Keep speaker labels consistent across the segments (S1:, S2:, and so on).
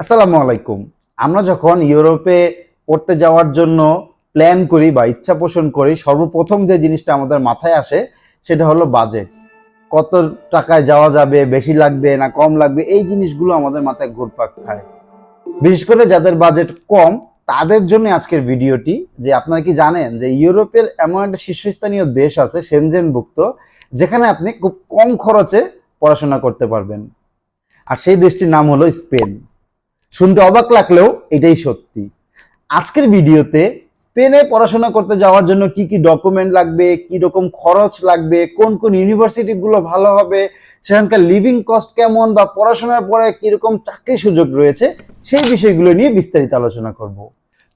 S1: আসসালামু আলাইকুম। আমরা যখন ইউরোপে পড়তে যাওয়ার জন্য প্ল্যান করি বা ইচ্ছা পোষণ করি, সর্বপ্রথম যে জিনিসটা আমাদের মাথায় আসে সেটা হলো বাজেট কত টাকায় যাওয়া যাবে, বেশি লাগবে না কম লাগবে, এই জিনিসগুলো আমাদের মাথায় ঘুরপাক খায়। বিশেষ করে যাদের বাজেট কম, তাদের জন্য আজকের ভিডিওটি যে আপনারা কি জানেন যে ইউরোপের এমন একটা শীর্ষস্থানীয় দেশ আছে, সেনজেনভুক্ত, যেখানে আপনি খুব কম খরচে পড়াশোনা করতে পারবেন। আর সেই দেশটির নাম হলো স্পেন। শুনতে অবাক লাগলেও এটাই সত্যি। আজকের ভিডিওতে স্পেনে পড়াশোনা করতে যাওয়ার জন্য কি কি ডকুমেন্ট লাগবে কি রকম খরচ লাগবে, কোন কোন ইউনিভার্সিটি গুলো ভালো হবে, সেখানকার লিভিং কস্ট কেমন বা পড়াশোনার পরে কীরকম চাকরির সুযোগ রয়েছে, সেই বিষয়গুলো নিয়ে বিস্তারিত আলোচনা করব।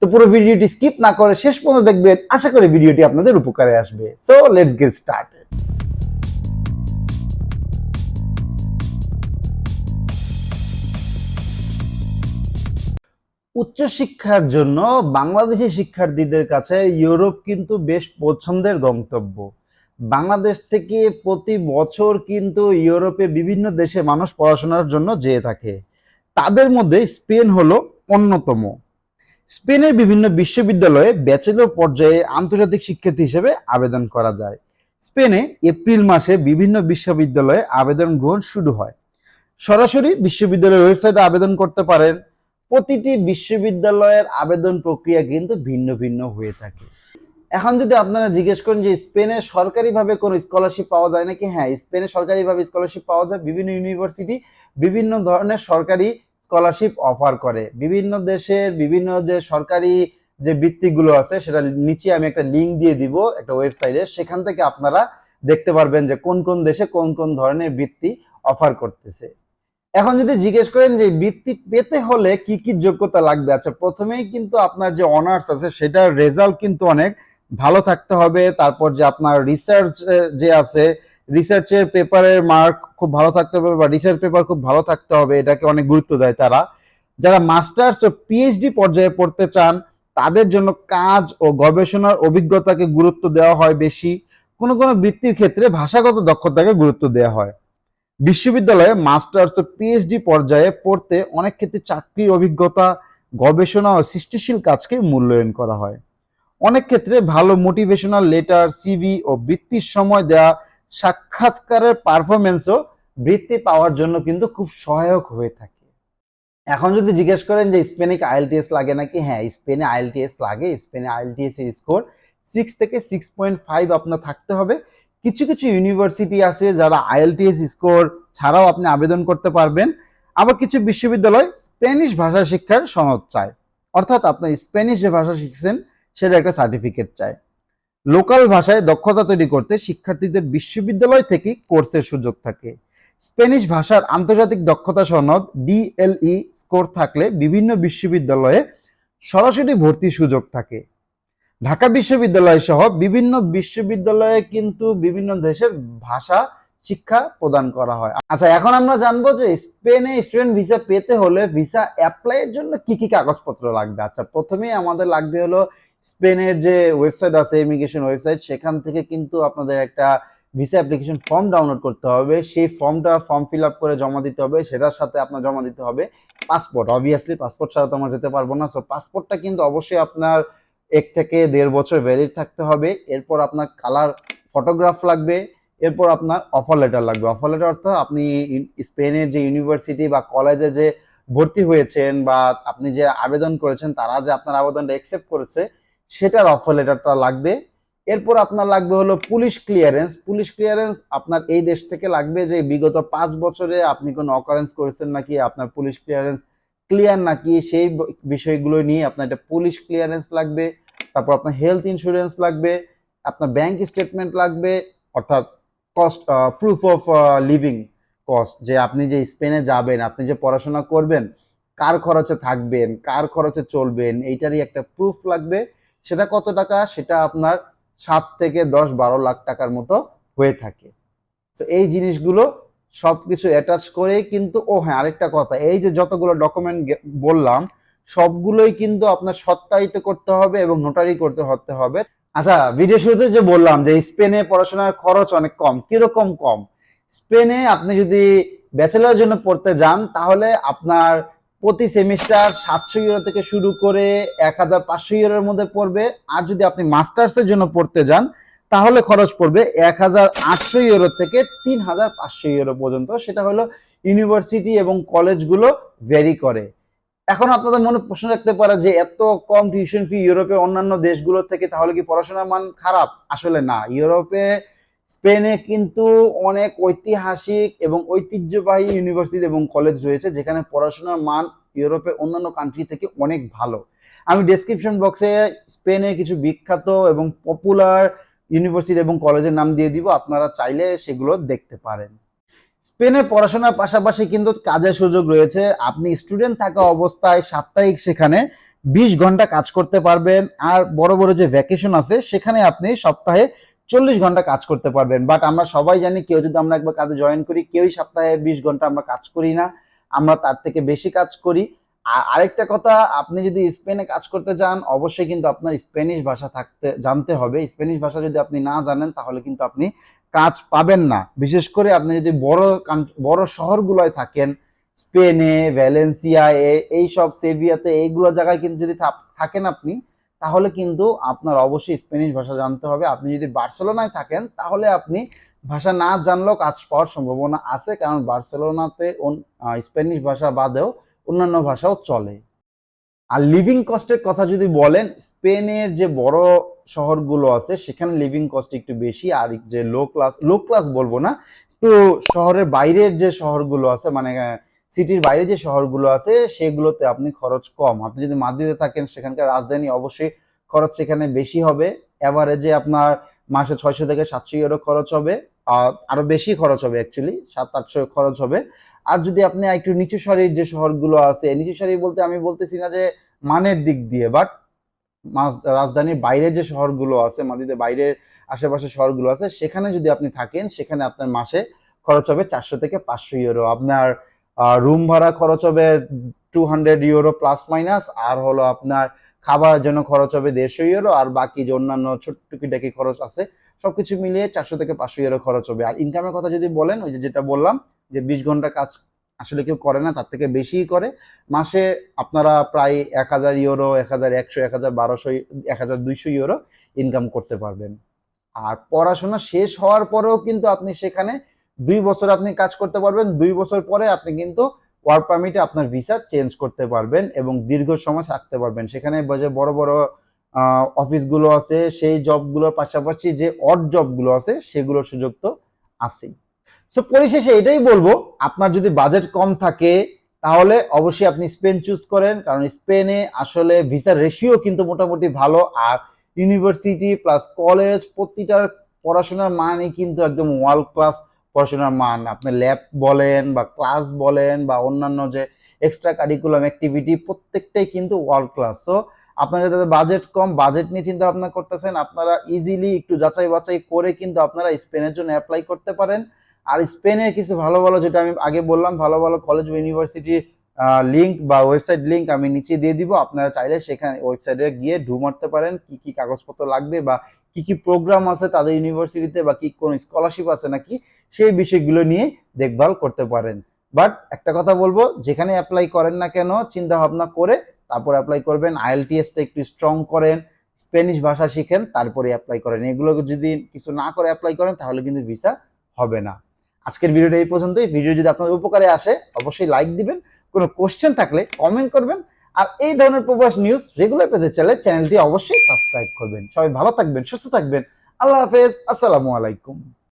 S1: তো পুরো ভিডিওটি স্কিপ না করে শেষ পর্যন্ত দেখবেন। আশা করি ভিডিওটি আপনাদের উপকারে আসবে। সো লেটস গেট স্টার্টেড উচ্চশিক্ষার জন্য বাংলাদেশি শিক্ষার্থীদের কাছে ইউরোপ কিন্তু বেশ পছন্দের গন্তব্য। বাংলাদেশ থেকে প্রতি বছর কিন্তু ইউরোপে বিভিন্ন দেশে মানুষ পড়াশোনার জন্য যেয়ে থাকে। তাদের মধ্যে স্পেন হলো অন্যতম। স্পেনের বিভিন্ন বিশ্ববিদ্যালয়ে ব্যাচেলর পর্যায়ে আন্তর্জাতিক শিক্ষার্থী হিসেবে আবেদন করা যায়। স্পেনে এপ্রিল মাসে বিভিন্ন বিশ্ববিদ্যালয়ে আবেদন গ্রহণ শুরু হয়। সরাসরি বিশ্ববিদ্যালয়ের ওয়েবসাইটে আবেদন করতে পারেন। প্রতিটি বিশ্ববিদ্যালয়ের আবেদন প্রক্রিয়া কিন্তু ভিন্ন ভিন্ন হয়ে থাকে। এখন যদি আপনারা জিজ্ঞেস করেন যে স্পেনে সরকারিভাবে কোনো স্কলারশিপ পাওয়া যায় নাকি? হ্যাঁ স্পেনে সরকারিভাবে স্কলারশিপ পাওয়া যায়। বিভিন্ন ইউনিভার্সিটি বিভিন্ন ধরনের সরকারি স্কলারশিপ অফার করে। বিভিন্ন দেশের, বিভিন্ন যে সরকারি যে বৃত্তিগুলো আছে, সেটা নিচে আমি একটা লিঙ্ক দিয়ে দিব একটা ওয়েবসাইটে। সেখান থেকে আপনারা দেখতে পারবেন যে কোন কোন দেশে কোন কোন ধরনের বৃত্তি অফার করতেছে। এখন যদি জিজ্ঞেস করেন যে বৃত্তি পেতে হলে কি কি যোগ্যতা লাগবে আচ্ছা প্রথমেই কিন্তু আপনার যে অনার্স আছে সেটার রেজাল্ট কিন্তু অনেক। ভালো থাকতে হবে, তারপর যে আপনার রিসার্চ যে আছে রিসার্চের পেপারের মার্ক খুব ভালো থাকতে হবে বা রিসার্চ পেপার খুব ভালো থাকতে হবে, এটাকে অনেক গুরুত্ব দেয় তারা। যারা মাস্টার্স ও পিএইচডি পর্যায়ে পড়তে চান, তাদের জন্য কাজ ও গবেষণার অভিজ্ঞতাকে গুরুত্ব দেওয়া হয় বেশি। কোনো কোনো বৃত্তির ক্ষেত্রে ভাষাগত দক্ষতাকে গুরুত্ব দেওয়া হয়। বিশ্ববিদ্যালয়ে মাস্টার্স ও পিএইচডি পর্যায়ে পড়তে অনেক ক্ষেত্রে চাকরির অভিজ্ঞতা, গবেষণা ও সৃষ্টিশীল কাজকে মূল্যায়ন করা হয়। অনেক ক্ষেত্রে ভালো মোটিভেশনাল লেটার সিভি ও বৃত্তির সময় দেওয়া সাক্ষাৎকারের পারফরমেন্সও বৃত্তি পাওয়ার জন্য কিন্তু খুব সহায়ক হয়ে থাকে। এখন যদি জিজ্ঞেস করেন যে স্পেনে আইএলটিএস লাগে নাকি? হ্যাঁ স্পেনে আইএলটিএস লাগে। স্পেনে আইএলটিএস এর স্কোর সিক্স থেকে সিক্স পয়েন্ট ফাইভ আপনার থাকতে হবে। কিছু কিছু ইউনিভার্সিটি আছে যারা আইএলটিএস স্কোর ছাড়াও আপনি আবেদন করতে পারবেন। আবার কিছু বিশ্ববিদ্যালয় স্প্যানিশ ভাষা শিক্ষার সনদ চায়। অর্থাৎ আপনার স্প্যানিশ যে ভাষা শিখছেন সেটা একটা সার্টিফিকেট চায়। লোকাল ভাষায় দক্ষতা তৈরি করতে শিক্ষার্থীদের বিশ্ববিদ্যালয় থেকে কোর্সের সুযোগ থাকে। স্প্যানিশ ভাষার আন্তর্জাতিক দক্ষতা সনদ ডিএলই স্কোর থাকলে বিভিন্ন বিশ্ববিদ্যালয়ে সরাসরি ভর্তির সুযোগ থাকে। ঢাকা বিশ্ববিদ্যালয় সহ বিভিন্ন বিশ্ববিদ্যালয়ে কিন্তু বিভিন্ন দেশের ভাষা শিক্ষা প্রদান করা হয়। আচ্ছা এখন আমরা জানব যে স্পেনে স্টুডেন্ট ভিসা পেতে হলে ভিসা অ্যাপ্লাই এর জন্য কি কি কাগজপত্র লাগবে? আচ্ছা প্রথমেই আমাদের লাগবে হলো স্পেনের যে ওয়েবসাইট আছে, ইমিগ্রেশন ওয়েবসাইট, সেখান থেকে কিন্তু আপনাদের একটা ভিসা অ্যাপ্লিকেশন ফর্ম ডাউনলোড করতে হবে। সেই ফর্মটা ফর্ম ফিল আপ করে জমা দিতে হবে। সেটার সাথে আপনার জমা দিতে হবে পাসপোর্ট। অবভিয়াসলি পাসপোর্ট ছাড়া তো আমরা যেতে পারব না। সো পাসপোর্টটা কিন্তু অবশ্যই আপনার এক থেকে দেড় বছর ভ্যালিড থাকতে হবে। এরপর আপনার কালার ফটোগ্রাফ লাগবে, এরপর আপনার অফার লেটার লাগবে। অফার লেটার অর্থাৎ আপনি স্পেনের যে ইউনিভার্সিটি বা কলেজে যে ভর্তি হয়েছেন বা আপনি যে আবেদন করেছেন, তারা যে আপনার আবেদনটা অ্যাকসেপ্ট করেছে, সেটার অফার লেটারটা লাগবে। এরপর আপনার লাগবে হলো পুলিশ ক্লিয়ারেন্স পুলিশ ক্লিয়ারেন্স আপনার এই দেশ থেকে লাগবে যে বিগত পাঁচ বছরে আপনি কোনো অকারেন্স করেছেন নাকি, আপনার পুলিশ ক্লিয়ারেন্স ক্লিয়ার নাকি, সেই বিষয়গুলো নিয়ে আপনার একটা পুলিশ ক্লিয়ারেন্স লাগবে। তারপর আপনার হেলথ ইন্স্যুরেন্স লাগবে, আপনার ব্যাংক স্টেটমেন্ট লাগবে, অর্থাৎ cost proof of living cost যে আপনি যে স্পেনে যাবেন, আপনি যে পড়াশোনা করবেন, কার খরচে থাকবেন, কার খরচে চলবেন, এইটারই একটা প্রুফ লাগবে। সেটা কত টাকা? সেটা আপনার সাত থেকে দশ বারো লাখ টাকার মতো হয়ে থাকে। তো এই জিনিসগুলো সবকিছু অ্যাটাচ করেই কিন্তু, ও হ্যাঁ আরেকটা কথা, এই যে যতগুলো ডকুমেন্ট বললাম সবগুলোই কিন্তু আপনার সত্যায়িত করতে হবে এবং নোটারি করতে হতে হবে। আচ্ছা ভিডিও শুরুতে যে বললাম যে স্পেনে পড়াশোনার খরচ অনেক কম, কীরকম কম? স্পেনে আপনি যদি ব্যাচেলারের জন্য পড়তে যান, তাহলে আপনার প্রতি সেমিস্টার সাতশো ইউরো থেকে শুরু করে এক হাজার পাঁচশো ইউরোর মধ্যে পড়বে। আর যদি আপনি মাস্টার্সের জন্য পড়তে যান, তাহলে খরচ পড়বে এক হাজার আটশো ইউরো থেকে তিন হাজার পাঁচশো ইউরো পর্যন্ত। সেটা হলো ইউনিভার্সিটি এবং কলেজগুলো ভ্যারি করে। এখন আপনাদের মনে প্রশ্ন রাখতে পারে যে এত কম টিউশন ফি ইউরোপে অন্যান্য দেশগুলো থেকে তাহলে কি পড়াশোনার মান খারাপ? আসলে না। ইউরোপে, স্পেনে কিন্তু অনেক ঐতিহাসিক এবং ঐতিহ্যবাহী ইউনিভার্সিটি এবং কলেজ রয়েছে যেখানে পড়াশোনার মান ইউরোপের অন্যান্য কান্ট্রি থেকে অনেক ভালো। আমি ডেসক্রিপশন বক্সে স্পেনের কিছু বিখ্যাত এবং পপুলার ইউনিভার্সিটি এবং কলেজের নাম দিয়ে দিব। আপনারা চাইলে সেগুলো দেখতে পারেন। স্পেনে পড়াশোনার পাশাপাশি কিন্তু কাজের সুযোগ রয়েছে। আপনি স্টুডেন্ট থাকা অবস্থায় সাপ্তাহিক সেখানে বিশ ঘণ্টা কাজ করতে পারবেন আর বড় বড় যে ভ্যাকেশন আছে, সেখানে আপনি সপ্তাহে চল্লিশ ঘণ্টা কাজ করতে পারবেন। বাট আমরা সবাই জানি কেউ যদি আমরা একবার কাজে জয়েন করি, কেউই সপ্তাহে বিশ ঘণ্টা আমরা কাজ করি না। আমরা তার থেকে বেশি কাজ করি। আর আরেকটা কথা, আপনি যদি স্পেনে কাজ করতে চান, অবশ্যই কিন্তু আপনার স্প্যানিশ ভাষা থাকতে, জানতে হবে। স্প্যানিশ ভাষা যদি আপনি না জানেন, তাহলে কিন্তু আপনি কাজ পাবেন না। বিশেষ করে আপনি যদি বড় বড় শহরগুলোয় থাকেন, স্পেনে, ভ্যালেন্সিয়া এই সব সেভিয়াতে, এইগুলো জায়গায় কিন্তু যদি থাকেন আপনি, তাহলে কিন্তু আপনার অবশ্যই স্প্যানিশ ভাষা জানতে হবে। আপনি যদি বার্সেলোনায় থাকেন, তাহলে আপনি ভাষা না জানলেও কাজ পাওয়ার সম্ভাবনা আছে, কারণ বার্সেলোনাতে স্প্যানিশ ভাষা বাদেও অন্যান্য ভাষাও চলে। আর লিভিং কস্টের কথা যদি বলেন, স্পেনের যে বড় শহরগুলো আছে, সেখানে লিভিং কস্ট একটু বেশি আর যে লো ক্লাস লো ক্লাস বলব না, তো শহরের বাইরের যে শহরগুলো আছে মানে সিটির বাইরে যে শহরগুলো আছে, সেগুলোতে আপনি খরচ কম। আপনি যদি মাদ্রিদে থাকেন, সেখানকার রাজধানী অবশ্যই খরচ সেখানে বেশি হবে। এভারেজে আপনার মাসে ছয়শো থেকে সাতশো ইউরো খরচ হবে। আরও বেশি খরচ হবে অ্যাকচুয়ালি সাত, আটশো খরচ হবে। আর যদি আপনি একটু নিচু সারির যে শহরগুলো আছে, নিচু সারি বলতে আমি বলতেছি না যে মানের দিক দিয়ে বাট রাজধানীর বাইরের যে শহরগুলো আছে মাদিদের বাইরের আশেপাশে শহরগুলো আছে, সেখানে যদি আপনি থাকেন, সেখানে আপনার মাসে খরচ হবে চারশো থেকে পাঁচশো ইউরো। আপনার রুম ভাড়া খরচ হবে two hundred euro plus minus আর হলো আপনার খাবারের জন্য খরচ হবে দেড়শো ইউরো, আর বাকি যে অন্যান্য ছোট টুকিটাকি খরচ আছে, সবকিছু মিলিয়ে চারশো থেকে পাঁচশো ইউরো খরচ হবে। আর ইনকামের কথা যদি বলেন, ওই যেটা বললাম, যে বিশ ঘণ্টা কাজ আসলে কেউ করে না, তার থেকে বেশিই করে। মাসে আপনারা প্রায় এক হাজার ইউরো, এক হাজার একশো, এক হাজার বারোশো, এক হাজার দুইশো ইউরো ইনকাম করতে পারবেন। আর পড়াশোনা শেষ হওয়ার পরেও কিন্তু আপনি সেখানে দুই বছর আপনি কাজ করতে পারবেন, দুই বছর পরে আপনি কিন্তু ওয়ার্ক পারমিটে আপনার ভিসা চেঞ্জ করতে পারবেন এবং দীর্ঘ সময় থাকতে পারবেন। সেখানে যে বড় বড় অফিসগুলো আছে, সেই জবগুলোর পাশাপাশি যে অড জবগুলো আছে, সেগুলোর সুযোগ তো আছেই। সো পরিশেষে এটাই বলব, আপনার যদি বাজেট কম থাকে, তাহলে অবশ্যই আপনি স্পেন চুজ করেন, কারণ স্পেনে আসলে ভিসার রেশিও কিন্তু মোটামুটি ভালো, আর ইউনিভার্সিটি প্লাস কলেজ প্রতিটার পড়াশোনার মানই কিন্তু একদম ওয়ার্ল্ড ক্লাস পড়াশোনার মান। আপনি ল্যাব বলেন বা ক্লাস বলেন বা অন্যান্য যে এক্সট্রা কারিকুলাম অ্যাক্টিভিটি প্রত্যেকটাই কিন্তু ওয়ার্ল্ড ক্লাস সো আপনারা যাদের বাজেট কম বাজেট নিয়ে চিন্তা ভাবনা করতেছেন, আপনারা ইজিলি একটু যাচাই বাছাই করে কিন্তু আপনারা স্পেনের জন্য অ্যাপ্লাই করতে পারেন। আর স্পেনের কিছু ভালো ভালো যেটা আমি আগে বললাম, ভালো ভালো কলেজ বা ইউনিভার্সিটির লিঙ্ক বা ওয়েবসাইট লিঙ্ক আমি নিচে দিয়ে দিব। আপনারা চাইলে সেখানে ওয়েবসাইটে গিয়ে ঢু মারতে পারেন, কি কি কাগজপত্র লাগবে বা কি কি প্রোগ্রাম আছে তাদের ইউনিভার্সিটিতে বা কি কোন স্কলারশিপ আছে নাকি সেই বিষয়গুলো নিয়ে দেখভাল করতে পারেন। বাট একটা কথা বলব, যেখানে অ্যাপ্লাই করেন না কেন চিন্তা ভাবনা করে তারপর অ্যাপ্লাই করবেন আইএলটিএসটা একটু স্ট্রং করেন স্প্যানিশ ভাষা শিখেন, তারপরে অ্যাপ্লাই করেন। এগুলো যদি কিছু না করে অ্যাপ্লাই করেন, তাহলে কিন্তু ভিসা হবে না। আজকের ভিডিওটা এই পর্যন্তই। ভিডিও যদি আপনার উপকারে আসে, অবশ্যই লাইক দিবেন। কোনো কোশ্চেন থাকলে কমেন্ট করবেন। আর এই ধরনের প্রবাস নিউজ রেগুলার পেতে চাইলে চ্যানেলটি অবশ্যই সাবস্ক্রাইব করবেন। সবাই ভালো থাকবেন, সুস্থ থাকবেন। আল্লাহ হাফেজ। আসসালামু আলাইকুম।